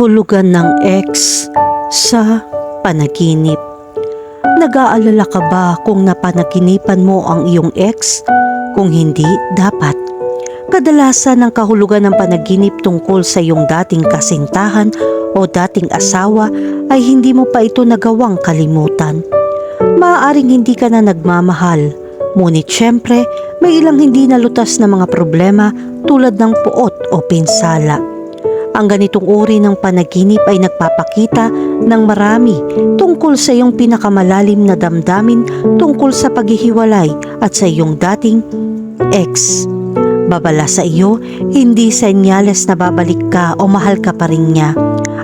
Kahulugan ng ex sa panaginip. Nag-aalala ka ba kung napanaginipan mo ang iyong ex? Kung hindi, dapat. Kadalasan ang kahulugan ng panaginip tungkol sa iyong dating kasintahan o dating asawa ay hindi mo pa ito nagawang kalimutan. Maaaring hindi ka na nagmamahal, ngunit syempre may ilang hindi nalutas na mga problema tulad ng puot o pinsala. Ang ganitong uri ng panaginip ay nagpapakita ng marami tungkol sa iyong pinakamalalim na damdamin tungkol sa paghihiwalay at sa iyong dating ex. Babala sa iyo, hindi senyales na babalik ka o mahal ka pa rin niya.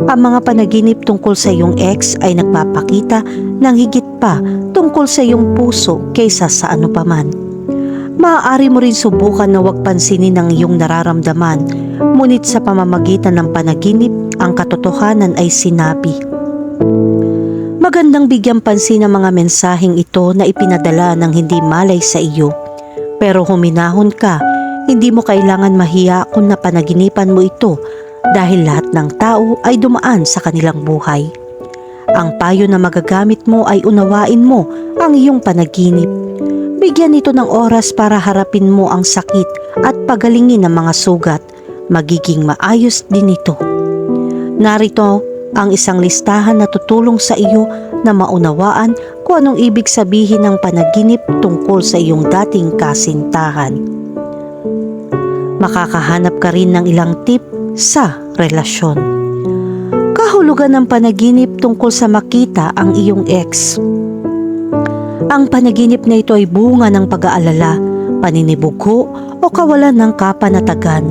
Ang mga panaginip tungkol sa iyong ex ay nagpapakita ng higit pa tungkol sa iyong puso kaysa sa ano paman. Maaari mo rin subukan na huwag pansinin ang iyong nararamdaman, ngunit sa pamamagitan ng panaginip, ang katotohanan ay sinabi. Magandang bigyan pansin ang mga mensaheng ito na ipinadala ng hindi malay sa iyo. Pero huminahon ka, hindi mo kailangan mahiya kung napanaginipan mo ito dahil lahat ng tao ay dumaan sa kanilang buhay. Ang payo na magagamit mo ay unawain mo ang iyong panaginip. Bigyan ito ng oras para harapin mo ang sakit at pagalingin ang mga sugat. Magiging maayos din ito. Narito ang isang listahan na tutulong sa iyo na maunawaan kung anong ibig sabihin ng panaginip tungkol sa iyong dating kasintahan. Makakahanap ka rin ng ilang tip sa relasyon. Kahulugan ng panaginip tungkol sa makita ang iyong ex. Ang panaginip na ito ay bunga ng pag-aalala, paninibugo o kawalan ng kapanatagan.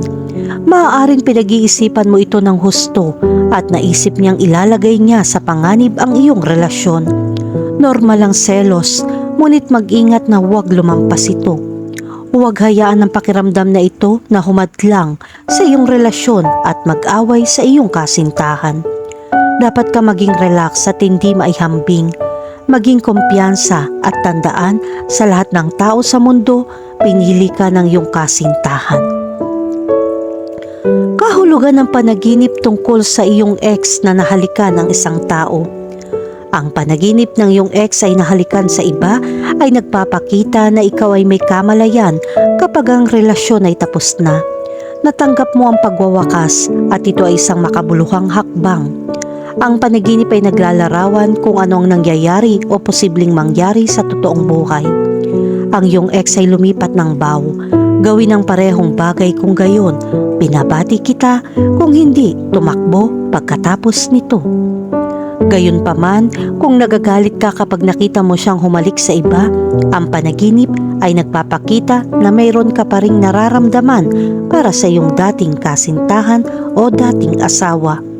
Maaaring pinag-iisipan mo ito ng husto at naisip niyang ilalagay niya sa panganib ang iyong relasyon. Normal ang selos, ngunit mag-ingat na huwag lumampas ito. Huwag hayaan ang pakiramdam na ito na humadlang sa iyong relasyon at mag-away sa iyong kasintahan. Dapat ka maging relax at hindi maihambing. Maging kumpiyansa at tandaan sa lahat ng tao sa mundo, pinili ka ng iyong kasintahan. Kahulugan ng panaginip tungkol sa iyong ex na nahalikan ng isang tao. Ang panaginip ng iyong ex ay nahalikan sa iba ay nagpapakita na ikaw ay may kamalayan kapag ang relasyon ay tapos na. Natanggap mo ang pagwawakas at ito ay isang makabuluhang hakbang. Ang panaginip ay naglalarawan kung ano ang nangyayari o posibleng mangyari sa totoong buhay. Ang iyong ex ay lumipat ng baw. Gawin ang parehong bagay kung gayon. Pinabati kita kung hindi tumakbo pagkatapos nito. Gayunpaman, kung nagagalit ka kapag nakita mo siyang humalik sa iba, ang panaginip ay nagpapakita na mayroon ka pa ring nararamdaman para sa iyong dating kasintahan o dating asawa.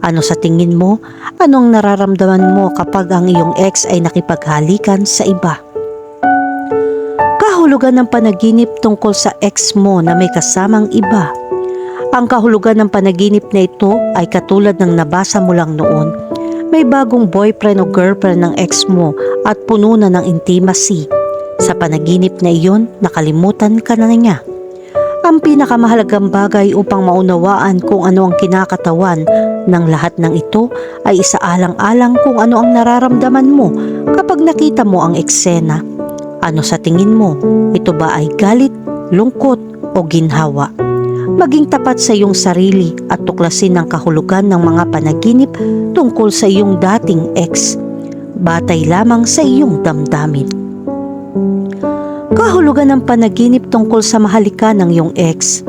Ano sa tingin mo? Anong nararamdaman mo kapag ang iyong ex ay nakipaghalikan sa iba? Kahulugan ng panaginip tungkol sa ex mo na may kasamang iba. Ang kahulugan ng panaginip na ito ay katulad ng nabasa mo lang noon. May bagong boyfriend o girlfriend ng ex mo at puno na ng intimacy. Sa panaginip na iyon, nakalimutan ka na niya. Ang pinakamahalagang bagay upang maunawaan kung ano ang kinakatawan ng lahat ng ito ay isaalang-alang kung ano ang nararamdaman mo kapag nakita mo ang eksena. Ano sa tingin mo? Ito ba ay galit, lungkot o ginhawa? Maging tapat sa iyong sarili at tuklasin ang kahulugan ng mga panaginip tungkol sa iyong dating ex. Batay lamang sa iyong damdamin. Kahulugan ng panaginip tungkol sa mahalikan ng iyong ex.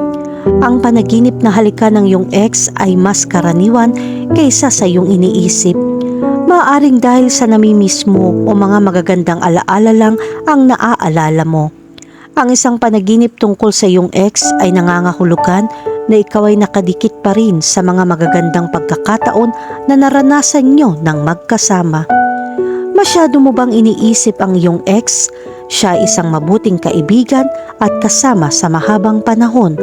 Ang panaginip na halikan ng iyong ex ay mas karaniwan kaysa sa iyong iniisip. Maaring dahil sa namimiss mo o mga magagandang alaala lang ang naaalala mo. Ang isang panaginip tungkol sa iyong ex ay nangangahulugan na ikaw ay nakadikit pa rin sa mga magagandang pagkakataon na naranasan nyo ng magkasama. Masyado mo bang iniisip ang iyong ex? Siya isang mabuting kaibigan at kasama sa mahabang panahon.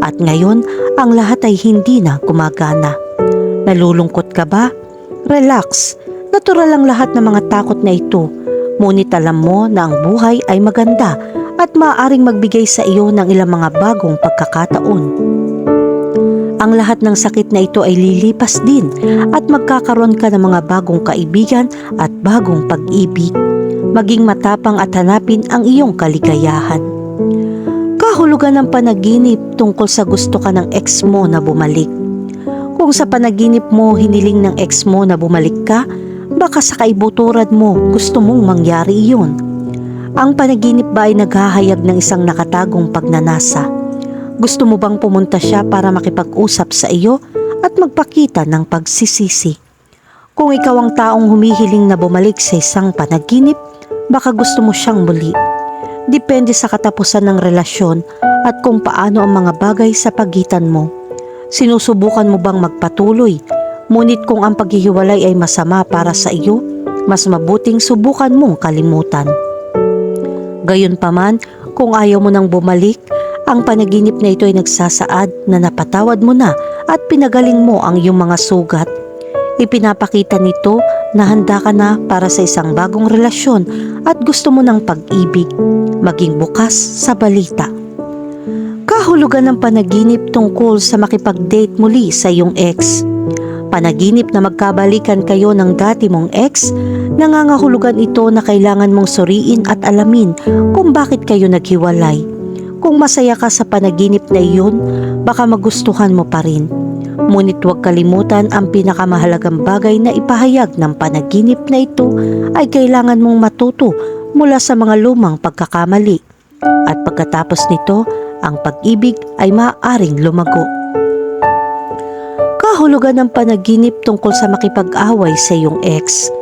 At ngayon, ang lahat ay hindi na gumagana. Nalulungkot ka ba? Relax. Natural ang lahat ng mga takot na ito. Ngunit alam mo na ang buhay ay maganda at maaaring magbigay sa iyo ng ilang mga bagong pagkakataon. Ang lahat ng sakit na ito ay lilipas din at magkakaroon ka ng mga bagong kaibigan at bagong pag-ibig. Maging matapang at hanapin ang iyong kaligayahan. Kahulugan ng panaginip tungkol sa gusto ka ng ex mo na bumalik. Kung sa panaginip mo hiniling ng ex mo na bumalik ka, baka sa kaibuturad mo gusto mong mangyari iyon. Ang panaginip ba ay naghahayag ng isang nakatagong pagnanasa? Gusto mo bang pumunta siya para makipag-usap sa iyo at magpakita ng pagsisisi? Kung ikaw ang taong humihiling na bumalik sa isang panaginip, baka gusto mo siyang muli. Depende sa katapusan ng relasyon at kung paano ang mga bagay sa pagitan mo. Sinusubukan mo bang magpatuloy? Ngunit kung ang paghihiwalay ay masama para sa iyo, mas mabuting subukan mong kalimutan. Gayunpaman, kung ayaw mo nang bumalik, ang panaginip na ito ay nagsasaad na napatawad mo na at pinagaling mo ang iyong mga sugat. Ipinapakita nito na handa ka na para sa isang bagong relasyon at gusto mo ng pag-ibig, maging bukas sa balita. Kahulugan ng panaginip tungkol sa makipag-date muli sa iyong ex. Panaginip na magkabalikan kayo ng dati mong ex, nangangahulugan ito na kailangan mong suriin at alamin kung bakit kayo naghiwalay. Kung masaya ka sa panaginip na iyon, baka magustuhan mo pa rin. Ngunit huwag kalimutan ang pinakamahalagang bagay na ipahayag ng panaginip na ito ay kailangan mong matuto mula sa mga lumang pagkakamali. At pagkatapos nito, ang pag-ibig ay maaaring lumago. Kahulugan ng panaginip tungkol sa makipag-away sa iyong ex.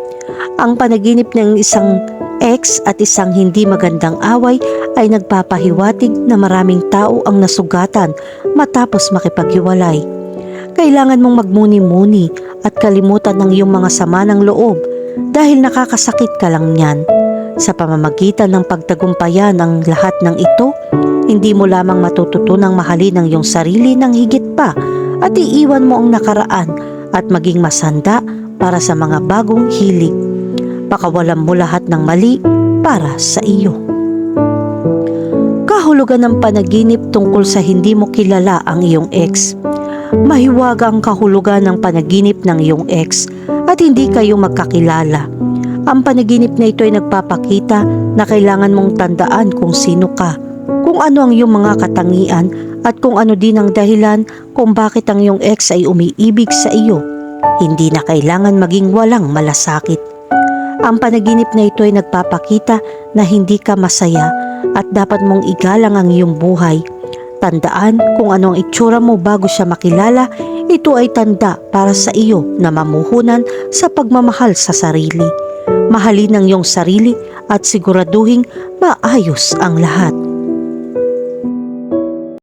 Ang panaginip ng isang ex at isang hindi magandang away ay nagpapahiwatig na maraming tao ang nasugatan matapos makipaghiwalay. Kailangan mong magmuni-muni at kalimutan ng iyong mga sama ng loob dahil nakakasakit ka lang niyan. Sa pamamagitan ng pagtagumpayan ng lahat ng ito, hindi mo lamang matututunang mahalin ang iyong sarili ng higit pa at iiwan mo ang nakaraan at maging masanda para sa mga bagong hilig. Pakawalan mo lahat ng mali para sa iyo. Kahulugan ng panaginip tungkol sa hindi mo kilala ang iyong ex. Mahiwaga ang kahulugan ng panaginip ng iyong ex at hindi kayo magkakilala. Ang panaginip na ito ay nagpapakita na kailangan mong tandaan kung sino ka, kung ano ang iyong mga katangian at kung ano din ang dahilan kung bakit ang iyong ex ay umiibig sa iyo. Hindi na kailangan maging walang malasakit. Ang panaginip na ito ay nagpapakita na hindi ka masaya at dapat mong igalang ang iyong buhay. Tandaan kung ano ang itsura mo bago siya makilala, ito ay tanda para sa iyo na mamuhunan sa pagmamahal sa sarili. Mahalin ang iyong sarili at siguraduhin maayos ang lahat.